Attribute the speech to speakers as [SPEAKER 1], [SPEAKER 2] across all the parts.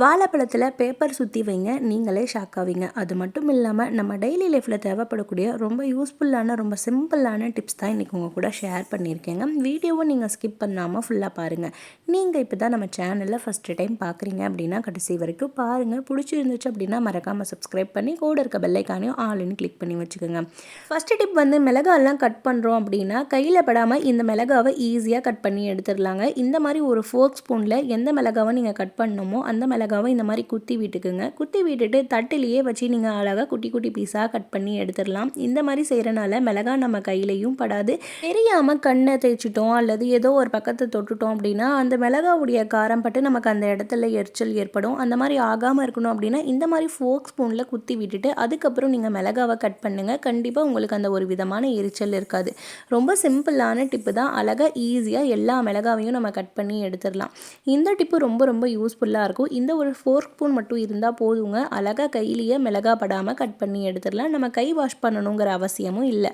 [SPEAKER 1] வாழைப்பழத்தில் paper சுற்றி வைங்க நீங்களே ஷாக் ஆவீங்க. அது மட்டும் இல்லாமல் நம்ம டெய்லி லைஃப்பில் தேவைப்படக்கூடிய ரொம்ப யூஸ்ஃபுல்லான ரொம்ப சிம்பிளான டிப்ஸ் தான் இன்றைக்கி உங்கள் கூட ஷேர் பண்ணியிருக்கேங்க. வீடியோவை நீங்கள் ஸ்கிப் பண்ணாமல் ஃபுல்லாக பாருங்கள் நீங்கள் இப்போ தான் நம்ம சேனலில் ஃபஸ்ட்டு டைம் பார்க்குறீங்க அப்படின்னா கடைசி வரைக்கும் பாருங்கள் பிடிச்சிருந்துச்சு அப்படின்னா மறக்காமல் சப்ஸ்கிரைப் பண்ணி கூட இருக்க பெல்லைக்கானையும் ஆளுன்னு கிளிக் பண்ணி வச்சுக்கோங்க. ஃபஸ்ட்டு டிப் வந்து மிளகாலாம் கட் பண்ணுறோம் அப்படின்னா கையில் படாமல் இந்த மிளகாவை ஈஸியாக கட் பண்ணி எடுத்துடலாங்க. இந்த மாதிரி ஒரு ஃபோர்க் ஸ்பூனில் எந்த மிளகாவை நீங்கள் கட் பண்ணணுமோ அந்த மிளகா அழகாகவும் இந்த மாதிரி குத்தி விட்டுக்குங்க. குத்தி விட்டுட்டு தட்டிலேயே வச்சு நீங்கள் அழகாக குட்டி குட்டி பீஸாக கட் பண்ணி எடுத்துடலாம். இந்த மாதிரி செய்கிறனால மிளகா நம்ம கையிலையும் படாது. தெரியாமல் கண்ணை தேய்ச்சிட்டோம் அல்லது ஏதோ ஒரு பக்கத்தை தொட்டுட்டோம் அப்படின்னா அந்த மிளகாவுடைய காரம் பட்டு நமக்கு அந்த இடத்துல எரிச்சல் ஏற்படும். அந்த மாதிரி ஆகாமல் இருக்கணும் அப்படின்னா இந்த மாதிரி ஃபோக் ஸ்பூனில் குத்தி விட்டுட்டு அதுக்கப்புறம் நீங்கள் மிளகாவை கட் பண்ணுங்கள் கண்டிப்பாக உங்களுக்கு அந்த ஒரு விதமான எரிச்சல் இருக்காது. ரொம்ப சிம்பிளான டிப்பு தான். அழகாக ஈஸியாக எல்லா மிளகாவையும் நம்ம கட் பண்ணி எடுத்துடலாம். இந்த டிப்பு ரொம்ப ரொம்ப யூஸ்ஃபுல்லாக இருக்கும். இந்த இந்த ஒரு ஃபோர்க் ஸ்பூன் மட்டும் இருந்தால் போதுங்க. அழகாக கையிலேயே மிளகா படாமல் கட் பண்ணி எடுத்துடலாம். நம்ம கை வாஷ் பண்ணணுங்கிற அவசியமும் இல்லை.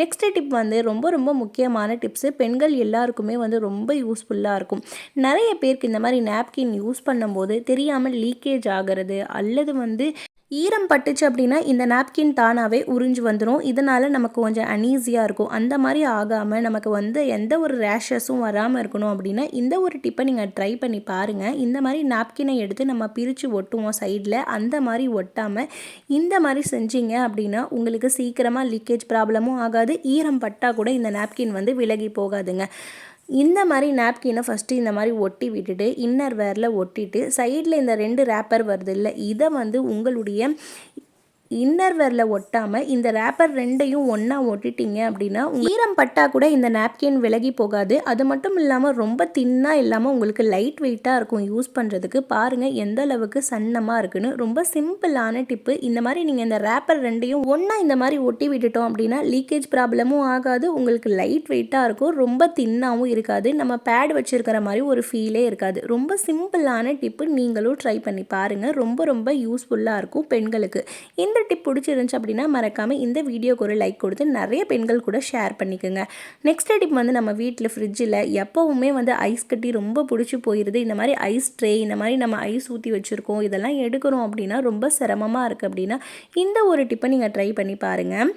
[SPEAKER 1] நெக்ஸ்ட் டிப் வந்து ரொம்ப ரொம்ப முக்கியமான டிப்ஸு பெண்கள் எல்லாருக்குமே வந்து ரொம்ப யூஸ்ஃபுல்லாக இருக்கும். நிறைய பேருக்கு இந்த மாதிரி நாப்கின் யூஸ் பண்ணும்போது தெரியாமல் லீக்கேஜ் ஆகிறது அல்லது வந்து ஈரம் பட்டுச்சு அப்படின்னா இந்த நாப்கின் தானாகவே உறிஞ்சு வந்துடும் இதனால் நமக்கு கொஞ்சம் அனீஸியாக இருக்கும். அந்த மாதிரி ஆகாமல் நமக்கு வந்து எந்த ஒரு ரேஷஸும் வராமல் இருக்கணும் அப்படின்னா இந்த ஒரு டிப்பை நீங்கள் ட்ரை பண்ணி பாருங்கள் இந்த மாதிரி நாப்கினை எடுத்து நம்ம பிரித்து ஒட்டுவோம் சைடில் அந்த மாதிரி ஒட்டாமல் இந்த மாதிரி செஞ்சீங்க அப்படின்னா உங்களுக்கு சீக்கிரமாக லீக்கேஜ் ப்ராப்ளமும் ஆகாது. ஈரம் பட்டால் கூட இந்த நாப்கின் வந்து விலகி போகாதுங்க. இந்த மாதிரி நாப்கினை ஃபஸ்ட்டு இந்த மாதிரி ஒட்டி விட்டுட்டு இன்னர் வேரில் ஒட்டிட்டு சைடில் இந்த ரெண்டு ரேப்பர் வருது இல்லை இதை வந்து உங்களுடைய இன்னர்வேரில் ஒட்டாமல் இந்த ரேப்பர் ரெண்டையும் ஒன்றா ஒட்டிட்டீங்க அப்படின்னா ஈரம் பட்டால் கூட இந்த நாப்கின் விலகி போகாது. அது மட்டும் இல்லாமல் ரொம்ப தின்னாக இல்லாமல் உங்களுக்கு லைட் வெயிட்டாக இருக்கும் யூஸ் பண்ணுறதுக்கு பாருங்கள் எந்த அளவுக்கு சன்னமாக இருக்குன்னு. ரொம்ப சிம்பிளான டிப்பு இந்த மாதிரி நீங்கள் இந்த ரேப்பர் ரெண்டையும் ஒன்றா இந்த மாதிரி ஒட்டி விட்டுட்டோம் அப்படின்னா லீக்கேஜ் ப்ராப்ளமும் ஆகாது. உங்களுக்கு லைட் வெயிட்டாக இருக்கும். ரொம்ப தின்னாகவும் இருக்காது. நம்ம பேட் வச்சுருக்கிற மாதிரி ஒரு ஃபீலே இருக்காது. ரொம்ப சிம்பிளான டிப்பு நீங்களும் ட்ரை பண்ணி பாருங்கள் ரொம்ப ரொம்ப யூஸ்ஃபுல்லாக இருக்கும் பெண்களுக்கு. இந்த டிப் பிடிச்சிருந்துச்சு அப்படின்னா மறக்காமல் இந்த வீடியோக்கு ஒரு லைக் கொடுத்து நிறைய பெண்கள் கூட ஷேர் பண்ணிக்கோங்க. நெக்ஸ்ட் டிப் வந்து நம்ம வீட்டில் ஃப்ரிட்ஜில் எப்போவுமே வந்து ஐஸ் கட்டி ரொம்ப பிடிச்சி போயிடுது இந்த மாதிரி ஐஸ் ட்ரே இந்த மாதிரி நம்ம ஐஸ் ஊற்றி வச்சுருக்கோம். இதெல்லாம் எடுக்கிறோம் அப்படின்னா ரொம்ப சிரமமாக இருக்குது அப்படின்னா இந்த ஒரு டிப்பை நீங்கள் ட்ரை பண்ணி பாருங்கள்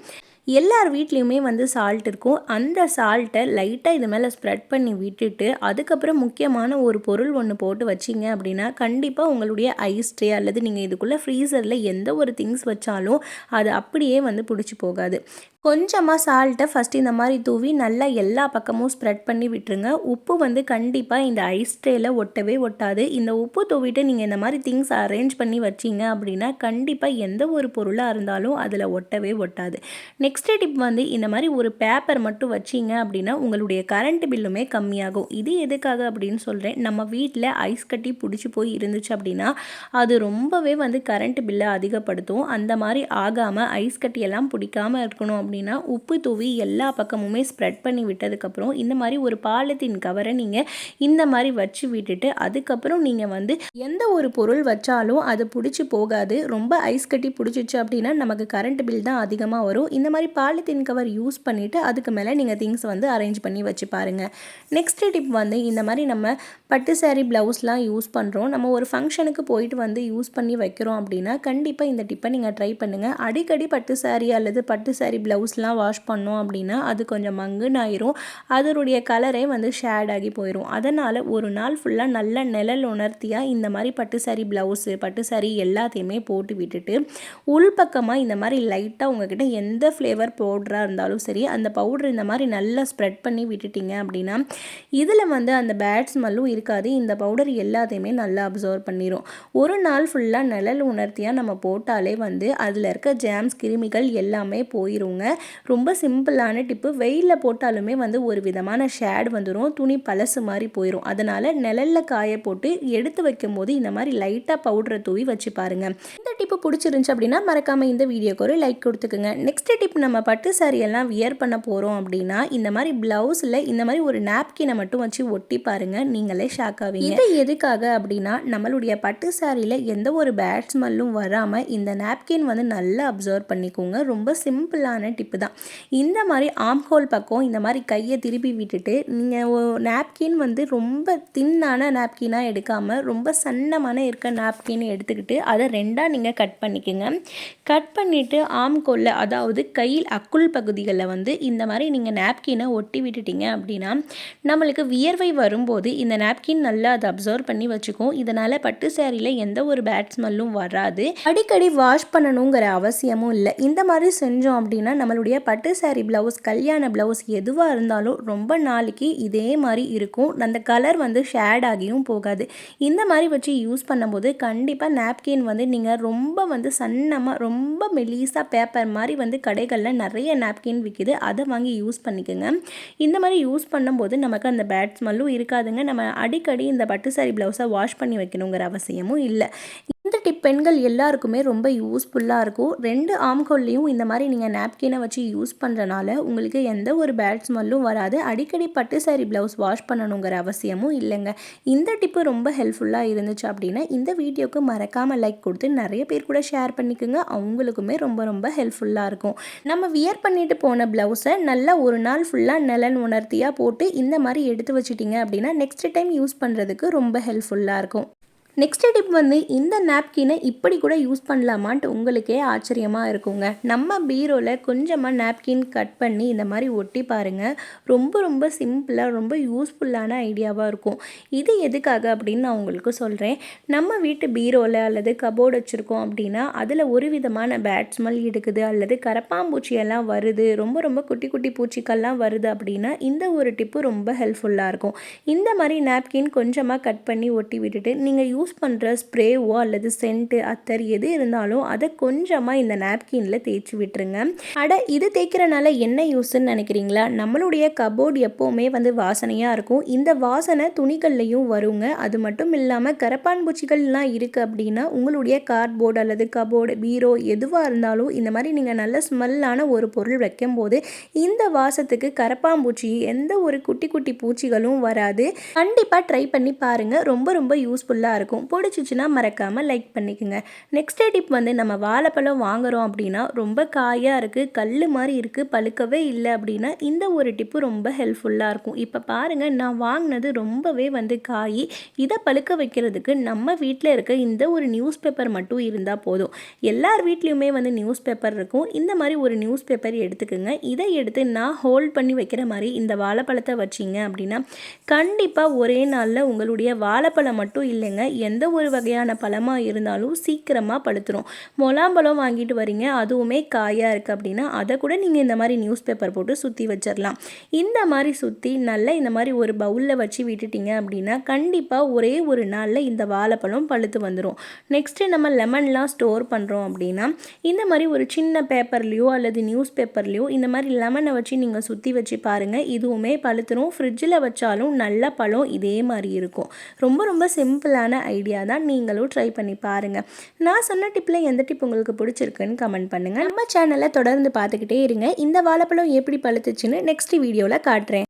[SPEAKER 1] எல்லார் வீட்லேயுமே வந்து சால்ட் இருக்கும். அந்த சால்ட்டை லைட்டாக இது மேலே ஸ்ப்ரெட் பண்ணி விட்டுட்டு அதுக்கப்புறம் முக்கியமான ஒரு பொருள் ஒன்று போட்டு வச்சிங்க அப்படின்னா கண்டிப்பாக உங்களுடைய ஐஸ் ட்ரே அல்லது நீங்கள் இதுக்குள்ளே ஃப்ரீசரில் எந்த ஒரு திங்ஸ் வச்சாலும் அது அப்படியே வந்து பிடிச்சி போகாது. கொஞ்சமாக சால்ட்டை ஃபஸ்ட்டு இந்த மாதிரி தூவி நல்லா எல்லா பக்கமும் ஸ்ப்ரெட் பண்ணி விட்டுருங்க. உப்பு வந்து கண்டிப்பாக இந்த ஐஸ் ட்ரேயில் ஒட்டவே ஒட்டாது. இந்த உப்பு தூவிட்டு நீங்கள் இந்த மாதிரி திங்ஸ் அரேஞ்ச் பண்ணி வச்சிங்க அப்படின்னா கண்டிப்பாக எந்த ஒரு பொருளாக இருந்தாலும் அதில் ஒட்டவே ஒட்டாது. நெக்ஸ்ட் டிப் வந்து இந்த மாதிரி ஒரு பேப்பர் மட்டும் வச்சிங்க அப்படின்னா உங்களுடைய கரண்ட் பில்லுமே கம்மியாகும். இது எதுக்காக அப்படின்னு சொல்கிறேன் நம்ம வீட்டில் ஐஸ் கட்டி பிடிச்சி போய் இருந்துச்சு அப்படின்னா அது ரொம்பவே வந்து கரண்ட் பில்லை அதிகப்படுத்தும். அந்த மாதிரி ஆகாமல் ஐஸ் கட்டியெல்லாம் பிடிக்காமல் இருக்கணும் அப்படின்னா உப்பு தூவி எல்லா பக்கமுமே ஸ்ப்ரெட் பண்ணி விட்டதுக்கப்புறம் இந்த மாதிரி ஒரு பாலித்தீன் கவரை நீங்கள் இந்த மாதிரி வச்சு விட்டுட்டு அதுக்கப்புறம் நீங்கள் வந்து எந்த ஒரு பொருள் வச்சாலும் அது பிடிச்சி போகாது. ரொம்ப ஐஸ் கட்டி பிடிச்சிச்சு அப்படின்னா நமக்கு கரண்ட் பில் தான் அதிகமாக வரும். இந்த மாதிரி பாலித்தீன் கவர் யூஸ் பண்ணிவிட்டு அதுக்கு மேலே நீங்கள் திங்ஸ் வந்து அரேஞ்ச் பண்ணி வச்சு பாருங்கள் நெக்ஸ்ட் டிப் வந்து இந்த மாதிரி நம்ம பட்டு சாரீ ப்ளவுஸ்லாம் யூஸ் பண்ணுறோம் நம்ம ஒரு ஃபங்க்ஷனுக்கு போயிட்டு வந்து யூஸ் பண்ணி வைக்கிறோம் அப்படின்னா கண்டிப்பாக இந்த டிப்பை நீங்கள் ட்ரை பண்ணுங்கள் அடிக்கடி பட்டு சாரீ அல்லது பட்டு சாரீ ப்ளவுஸ்லாம் வாஷ் பண்ணோம் அப்படின்னா அது கொஞ்சம் மங்குன்னு அதனுடைய கலரே வந்து ஷேட் ஆகி போயிடும் அதனால் ஒரு நாள் ஃபுல்லாக நல்ல நிழல் உணர்த்தியாக இந்த மாதிரி பட்டு சாரி ப்ளவுஸு பட்டு சாரி எல்லாத்தையுமே போட்டு விட்டுட்டு உள்பக்கமாக இந்த மாதிரி லைட்டாக உங்ககிட்ட எந்த ஃப்ளேவர் பவுடராக இருந்தாலும் சரி அந்த பவுடர் இந்த மாதிரி நல்லா ஸ்ப்ரெட் பண்ணி விட்டுட்டிங்க அப்படின்னா இதில் வந்து அந்த பேட் ஸ்மெல்லும் இருக்காது. இந்த பவுடர் எல்லாத்தையுமே நல்லா அப்சர்வ் பண்ணிடும் ஒரு நாள் ஃபுல்லாக நிழல் உணர்த்தியாக நம்ம போட்டாலே வந்து அதில் இருக்க ஜாம்ஸ் கிருமிகள் எல்லாமே போயிருங்க. ரொம்ப சிம்பிளான டிப்பு வெயிலில் போட்டாலுமே வந்து ஒரு விதமான ஷேட் வந்துடும் துணி பழசு மாதிரி போயிடும் அதனால் நிழலில் காய போட்டு எடுத்து வைக்கும் போது இந்த மாதிரி லைட்டாக பவுடரை தூவி வச்சு பாருங்கள் இந்த டிப்பு பிடிச்சிருந்துச்சு அப்படின்னா மறக்காமல் இந்த வீடியோக்கு ஒரு லைக் கொடுத்துக்குங்க. நெக்ஸ்ட் டிப் நம்ம பட்டு சாரியெல்லாம் எல்லாம் வியர் பண்ண போகிறோம் அப்படின்னா இந்த மாதிரி ப்ளவுஸில் இந்த மாதிரி ஒரு நாப்கினை மட்டும் வச்சு ஒட்டி பாருங்கள் நீங்களே ஷாக் ஆவீங்க. இது எதுக்காக அப்படின்னா நம்மளுடைய பட்டு சாரியில் எந்த ஒரு பேட் ஸ்மெல்லும் வராமல் இந்த நாப்கின் வந்து நல்லா அப்சர்வ் பண்ணிக்கோங்க. ரொம்ப சிம்பிளான டிப்பு தான். இந்த மாதிரி ஆம் ஹோல் பக்கம் இந்த மாதிரி கையை திருப்பி விட்டுட்டு நீங்கள் நாப்கின் வந்து ரொம்ப தின்னான நாப்கினாக எடுக்காமல் ரொம்ப சன்னமான இருக்க நாப்கின் எடுத்துக்கிட்டு அதை ரெண்டாக நீங்கள் கட் பண்ணிக்கோங்க. கட் பண்ணிவிட்டு ஆம்கோலில் அதாவது கை கையில் அக்குள் பகுதிகளில் வந்து இந்த மாதிரி நீங்கள் நாப்கினை ஒட்டி விட்டுட்டீங்க அப்படின்னா நம்மளுக்கு வியர்வை வரும்போது இந்த நாப்கின் நல்லா அதை அப்சர்வ் பண்ணி வச்சுக்கும். இதனால் பட்டு சேரீல எந்த ஒரு பேட் ஸ்மெல்லும் வராது. அடிக்கடி வாஷ் பண்ணணுங்கிற அவசியமும் இல்லை. இந்த மாதிரி செஞ்சோம் அப்படின்னா நம்மளுடைய பட்டு சேரீ ப்ளவுஸ் கல்யாண ப்ளவுஸ் எதுவாக இருந்தாலும் ரொம்ப நாளைக்கு இதே மாதிரி இருக்கும். அந்த கலர் வந்து ஷேட் ஆகியும் போகாது. இந்த மாதிரி வச்சு யூஸ் பண்ணும்போது கண்டிப்பாக நாப்கின் வந்து நீங்கள் ரொம்ப வந்து சன்னமாக ரொம்ப மெலீஸாக பேப்பர் மாதிரி வந்து கடைகள் கடைகளில் நிறைய நாப்கின் விற்கிது அதை வாங்கி யூஸ் பண்ணிக்கோங்க. இந்த மாதிரி யூஸ் பண்ணும்போது நமக்கு அந்த பேட் ஸ்மெல்லும் இருக்காதுங்க. நம்ம அடிக்கடி இந்த பட்டு சாரி ப்ளவுஸை வாஷ் பண்ணி வைக்கணுங்கிற அவசியமும் இல்லை. இந்த டிப் பெண்கள் எல்லாருக்குமே ரொம்ப யூஸ்ஃபுல்லாக இருக்கும். ரெண்டு ஆம்கோல்லையும் இந்த மாதிரி நீங்கள் நாப்கினை வச்சு யூஸ் பண்ணுறனால உங்களுக்கு எந்த ஒரு பேட் ஸ்மெல்லும் வராது. அடிக்கடி பட்டு சாரி ப்ளவுஸ் வாஷ் பண்ணணுங்கிற அவசியமும் இல்லைங்க. இந்த டிப்பு ரொம்ப ஹெல்ப்ஃபுல்லாக இருந்துச்சு அப்படின்னா இந்த வீடியோக்கு மறக்காமல் லைக் கொடுத்து நிறைய பேர் கூட ஷேர் பண்ணிக்கோங்க. அவங்களுக்குமே ரொம்ப ரொம்ப ஹெல்ப்ஃபுல்லாக இருக்கும். நம்ம வியர் பண்ணிட்டு போன ப்ளவுஸை நல்லா ஒரு நாள் ஃபுல்லாக நலன் உணர்த்தியாக போட்டு இந்த மாதிரி எடுத்து வச்சிட்டிங்க அப்படின்னா நெக்ஸ்ட் டைம் யூஸ் பண்ணுறதுக்கு ரொம்ப ஹெல்ப்ஃபுல்லாக இருக்கும். நெக்ஸ்ட் டிப் வந்து இந்த நாப்கினை இப்படி கூட யூஸ் பண்ணலாமான்ட்டு உங்களுக்கே ஆச்சரியமாக இருக்குங்க. நம்ம பீரோவில் கொஞ்சமாக நாப்கின் கட் பண்ணி இந்த மாதிரி ஒட்டி பாருங்கள் ரொம்ப ரொம்ப சிம்பிளாக ரொம்ப யூஸ்ஃபுல்லான ஐடியாவாக இருக்கும். இது எதுக்காக அப்படின்னு நான் உங்களுக்கு சொல்கிறேன் நம்ம வீட்டு பீரோவில் அல்லது கபோர்டு வச்சுருக்கோம் அப்படின்னா அதில் ஒரு விதமான பேட் ஸ்மெல் எடுக்குது அல்லது கரப்பாம்பூச்சியெல்லாம் வருது ரொம்ப ரொம்ப குட்டி குட்டி பூச்சிக்கள்லாம் வருது அப்படின்னா இந்த ஒரு டிப்பு ரொம்ப ஹெல்ப்ஃபுல்லாக இருக்கும். இந்த மாதிரி நாப்கின் கொஞ்சமாக கட் பண்ணி ஒட்டி விட்டுட்டு நீங்கள் யூஸ் யூஸ் பண்ணுற ஸ்ப்ரேவோ அல்லது சென்ட்டு அத்தர் எது இருந்தாலும் அதை கொஞ்சமாக இந்த நாப்கினில் தேய்ச்சி விட்டுருங்க. அட இது தேய்க்கிறனால என்ன யூஸ்ன்னு நினைக்கிறீங்களா? நம்மளுடைய கபோர்டு எப்போவுமே வந்து வாசனையாக இருக்கும். இந்த வாசனை துணிகள்லையும் வருங்க. அது மட்டும் இல்லாமல் கரப்பான் பூச்சிகள்லாம் இருக்குது அப்படின்னா உங்களுடைய கார்ட்போர்டு அல்லது கபோர்டு பீரோ எதுவாக இருந்தாலும் இந்த மாதிரி நீங்கள் நல்ல ஸ்மெல்லான ஒரு பொருள் வைக்கும்போது இந்த வாசத்துக்கு கரப்பாம்பூச்சி எந்த ஒரு குட்டி குட்டி பூச்சிகளும் வராது. கண்டிப்பாக ட்ரை பண்ணி பாருங்கள் ரொம்ப ரொம்ப யூஸ்ஃபுல்லாக இருக்கும். இருக்கும். பிடிச்சிச்சின்னா மறக்காமல் லைக் பண்ணிக்கோங்க. நெக்ஸ்ட் டிப் வந்து நம்ம வாழைப்பழம் வாங்குகிறோம் அப்படின்னா ரொம்ப காயாக இருக்குது கல் மாதிரி இருக்குது பழுக்கவே இல்லை அப்படின்னா இந்த ஒரு டிப்பு ரொம்ப ஹெல்ப்ஃபுல்லாக இருக்கும். இப்போ பாருங்கள் நான் வாங்கினது ரொம்பவே வந்து காய். இதை பழுக்க வைக்கிறதுக்கு நம்ம வீட்டில் இருக்க இந்த ஒரு நியூஸ் பேப்பர் மட்டும் இருந்தால் போதும். எல்லார் வீட்லேயுமே வந்து நியூஸ் பேப்பர் இருக்கும். இந்த மாதிரி ஒரு நியூஸ் பேப்பர் எடுத்துக்கோங்க. இதை எடுத்து நான் ஹோல்ட் பண்ணி வைக்கிற மாதிரி இந்த வாழைப்பழத்தை வச்சிங்க அப்படின்னா கண்டிப்பாக ஒரே நாளில் உங்களுடைய வாழைப்பழம் மட்டும் இல்லைங்க எந்த ஒரு வகையான பழமாக இருந்தாலும் சீக்கிரமாக பழுத்துரும் மொலாம்பழம் வாங்கிட்டு வரீங்க அதுவுமே காயாக இருக்குது அப்படின்னா அதை கூட நீங்கள் இந்த மாதிரி நியூஸ் பேப்பர் போட்டு சுற்றி வச்சிடலாம் இந்த மாதிரி சுற்றி நல்லா இந்த மாதிரி ஒரு பவுலில் வச்சு விட்டுட்டீங்க அப்படின்னா கண்டிப்பாக ஒரே ஒரு நாளில் இந்த வாழைப்பழம் பழுத்து வந்துடும் நெக்ஸ்ட்டு நம்ம லெமன்லாம் ஸ்டோர் பண்ணுறோம் அப்படின்னா இந்த மாதிரி ஒரு சின்ன பேப்பர்லேயோ அல்லது நியூஸ் பேப்பர்லேயோ இந்த மாதிரி லெமனை வச்சு நீங்கள் சுற்றி வச்சு பாருங்கள் இதுவுமே பழுத்துரும். ஃப்ரிட்ஜில் வச்சாலும் நல்ல பழம் இதே மாதிரி இருக்கும். ரொம்ப ரொம்ப சிம்பிளான ஐடியா தான் நீங்களும் ட்ரை பண்ணி பாருங்கள் நான் சொன்ன டிப்பில் எந்த டிப் உங்களுக்கு பிடிச்சிருக்குன்னு கமெண்ட் பண்ணுங்கள் நம்ம சேனலை தொடர்ந்து பார்த்துக்கிட்டே இருங்க. இந்த வாழைப்பழம் எப்படி பழுத்துச்சுன்னு நெக்ஸ்ட் வீடியோவில் காட்டுறேன்.